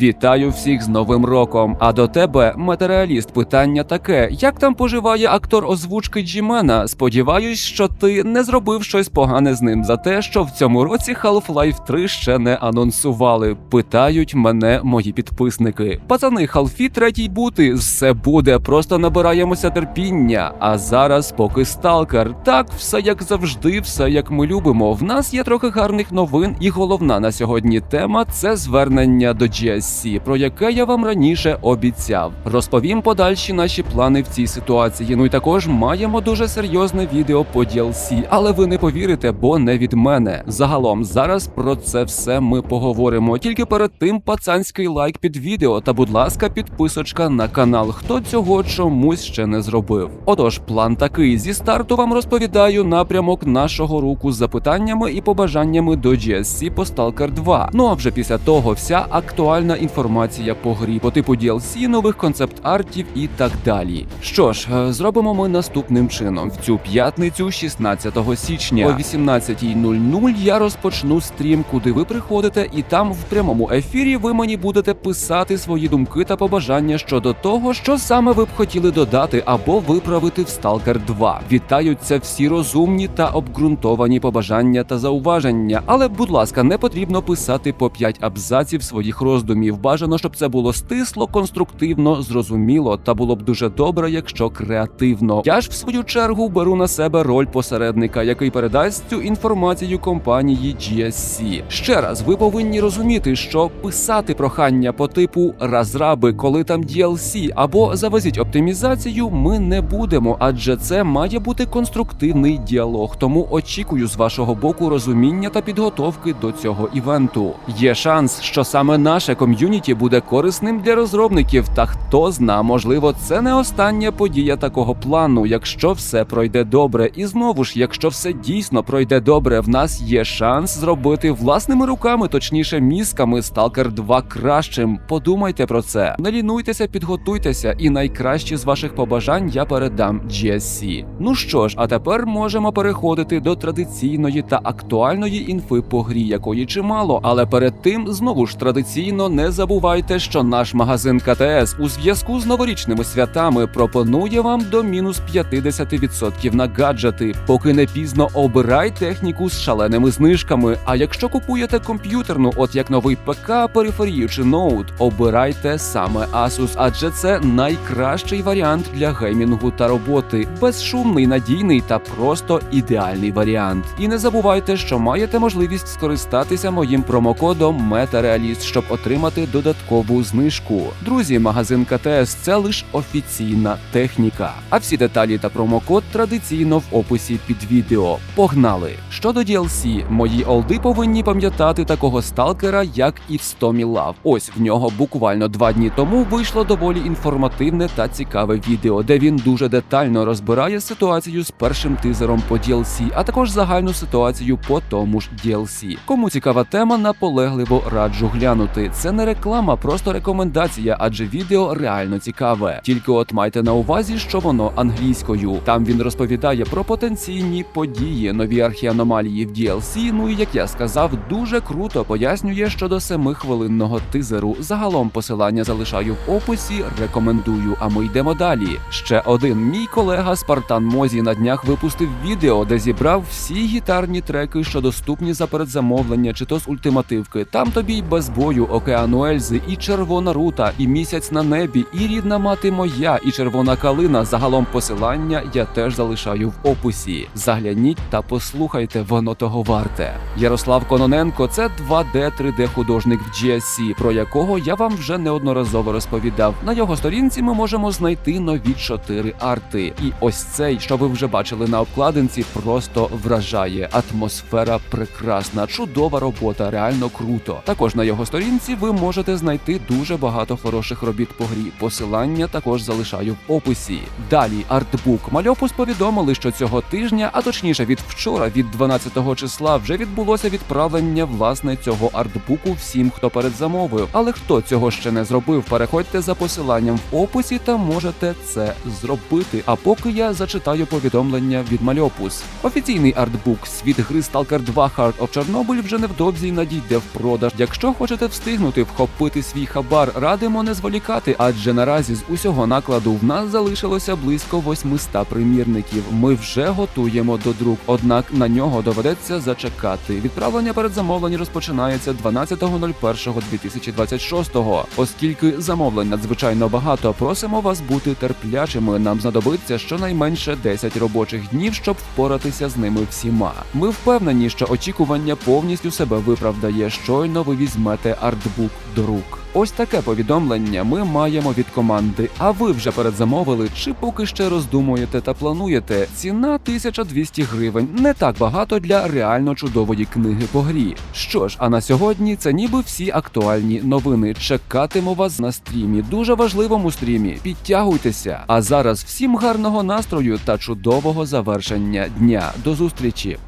Вітаю всіх з Новим роком. А до тебе, матеріаліст, питання таке: як там поживає актор озвучки Джімена? Сподіваюсь, що ти не зробив щось погане з ним за те, що в цьому році Half-Life 3 ще не анонсували. Питають мене мої підписники. Пацани, халфі третій бути, все буде, просто набираємося терпіння. А зараз поки сталкер. Так, все як завжди, все як ми любимо. В нас є трохи гарних новин, і головна на сьогодні тема це звернення до GSC, про яке я вам раніше обіцяв. Розповім подальші наші плани в цій ситуації. Ну і також маємо дуже серйозне відео по DLC, але ви не повірите, бо не від мене. Загалом зараз про це все ми поговоримо. Тільки перед тим пацанський лайк під відео та, будь ласка, підписочка на канал. Хто цього чомусь ще не зробив. Отож, план такий: зі старту вам розповідаю напрямок нашого руку з запитаннями і побажаннями до GSC по Stalker 2. Ну а вже після того вся актуальна інформація по грі по типу DLC, нових концепт-артів і так далі. Що ж, е, зробимо ми наступним чином. В цю п'ятницю, 16 січня, о 18.00 я розпочну стрім, куди ви приходите, і там в прямому ефірі ви мені будете писати свої думки та побажання щодо того, що саме ви б хотіли додати або виправити в Stalker 2. Вітаються всі розумні та обґрунтовані побажання та зауваження. Але, будь ласка, не потрібно писати по 5 абзаців своїх роздумів. Бажано, щоб це було стисло, конструктивно, зрозуміло, та було б дуже добре, якщо креативно. Я ж в свою чергу беру на себе роль посередника, який передасть цю інформацію компанії GSC. Ще раз, ви повинні розуміти, що писати прохання по типу розраби, коли там DLC, або завезіть оптимізацію, ми не будемо, адже це має бути конструктивний діалог. Тому очікую з вашого боку розуміння та підготовки до цього івенту. Є шанс, що саме наше ком'юніті буде корисним для розробників. Та хто зна, можливо, це не остання подія такого плану, якщо все пройде добре. І знову ж, якщо все дійсно пройде добре, в нас є шанс зробити власними руками, точніше, мізками Stalker 2 кращим. Подумайте про це. Не лінуйтеся, підготуйтеся, і найкращі з ваших побажань я передам GSC. Ну що ж, а тепер можемо переходити до традиційної та актуальної інфи по грі, якої чимало. Але перед тим знову ж традиційно не забувайте, що наш магазин КТС у зв'язку з новорічними святами пропонує вам до мінус 50% на гаджети. Поки не пізно обирай техніку з шаленими знижками. А якщо купуєте комп'ютерну, от як новий ПК, периферію чи ноут, обирайте саме Asus, адже це найкращий варіант для геймінгу та роботи. Безшумний, надійний та просто ідеальний варіант. І не забувайте, що маєте можливість скористатися моїм промокодом MetaRealist, щоб отримати додаткову знижку. Друзі, магазин КТС це лише офіційна техніка. А всі деталі та промокод традиційно в описі під відео. Погнали! Щодо DLC, мої олди повинні пам'ятати такого сталкера, як і в Стомі Лав. Ось в нього буквально два дні тому вийшло доволі інформативне та цікаве відео, де він дуже детально розбирає ситуацію з першим тизером по DLC, а також загальну ситуацію по тому ж DLC. Кому цікава тема, наполегливо раджу глянути. Це не реклама, просто рекомендація, адже відео реально цікаве. Тільки от майте на увазі, що воно англійською. Там він розповідає про потенційні події, нові архіаномалії в DLC. Ну і як я сказав, дуже круто пояснює щодо семихвилинного тизеру. Загалом посилання залишаю в описі. Рекомендую. А ми йдемо далі. Ще один мій колега Спартан Мозі на днях випустив відео, де зібрав всі гітарні треки, що доступні за передзамовлення, чи то з ультимативки. Там тобі й без бою, океану Ельзи, і червона рута, і місяць на небі, і рідна мати моя, і червона калина. Загалом посилання я теж залишаю в описі. Загляніть та послухайте, воно того варте. Ярослав Кононенко це 2D 3D художник в GSC, про якого я вам вже неодноразово розповідав. На його сторінці ми можемо знайти нові чотири арти. І ось цей, що ви вже бачили на обкладинці, просто вражає. Атмосфера прекрасна, чудова робота, реально круто. Також на його сторінці ви можете знайти дуже багато хороших робіт по грі. Посилання також залишаю в описі. Далі артбук. Мальопус повідомили, що цього тижня, а точніше від вчора, від 12-го числа, вже відбулося відправлення власне цього артбуку всім, хто передзамовив. Але хто цього ще не зробив, переходьте за посиланням в описі та можете це зробити. А поки я зачитаю повідомлення від Мальопус. Офіційний артбук світ гри Stalker 2 Heart of Chernobyl вже невдовзі надійде в продаж. Якщо хочете встигнути вхопити свій хабар, радимо не зволікати, адже наразі з усього накладу в нас залишилося близько 800 примірників. Ми вже готуємо до друк, однак на нього доведеться зачекати. Відправлення передзамовлень розпочинається 12.01.2026. Оскільки замовлень надзвичайно багато, просимо вас бути терплячими. Нам знадобиться щонайменше 10 робочих днів, щоб впоратися з ними всіма. Ми впевнені, що очікування повністю себе виправдає. Щойно ви візьмете артбук до рук. Ось таке повідомлення ми маємо від команди. А ви вже передзамовили чи поки ще роздумуєте та плануєте? Ціна 1200 гривень не так багато для реально чудової книги по грі. Що ж, а на сьогодні це ніби всі актуальні новини. Чекатиму вас на стрімі, дуже важливому стрімі. Підтягуйтеся. А зараз всім гарного настрою та чудового завершення дня. До зустрічі!